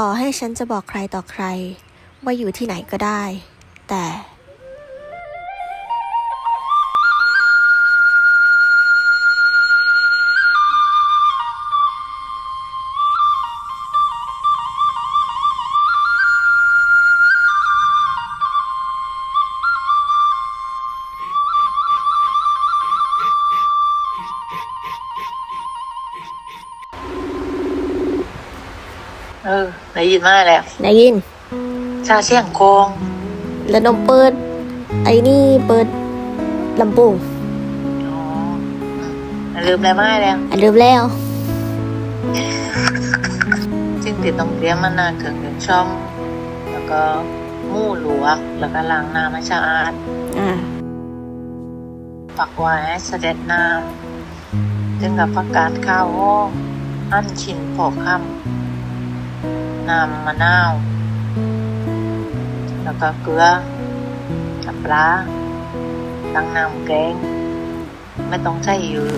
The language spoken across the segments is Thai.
ต่อให้ฉันจะบอกใครต่อใคร ว่าอยู่ที่ไหนก็ได้ แต่ เออได้ยินมาแล้วได้ยิน ชาเสียงโคงแล้วนมเปิด ไอ้นี่เปิดลำโพงอ๋ออืมลืมอะไรมาแล้วอันลืมแล้วซึ่งติดต้องเตรียมมานานถึงหนึ่งช่อง แล้วก็หมู่หลวก แล้วก็ล้างน้ำให้สะอาด อ่าปักไว้ให้เสด็จน้ำจึงกับผักกาดข้าวห้องหั่นชิ้นพอค่ำ น้ำมะนาว แล้วก็เกลือน้ำปลาตั้งน้ำแกง ไม่ต้องใส่เยอะ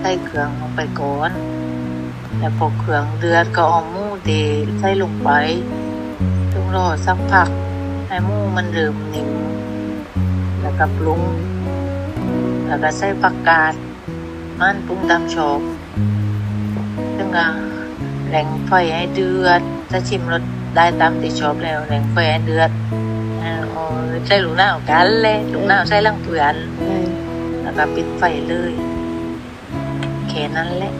ใส่เครื่องลงไปก่อน แล้วพอเครื่องเดือดก็เอาหมูเดใส่ลงไปต้องรอสักพัก ให้หมูมันเริ่มนิ่มแล้วก็ปรุง แล้วก็ใส่ผักกาดมันปรุงตามชอบซึ่งก็ แรงไฟให้เดือด ถ้าชิมรสได้ตามที่ชอบแล้วแรงไฟให้เดือดอ่าเอาใส่ลูกหน้าเอากันเลยลูกหน้าใส่ลังเปลือนแล้วก็ปิดไฟเลยแค่นั้นแหละ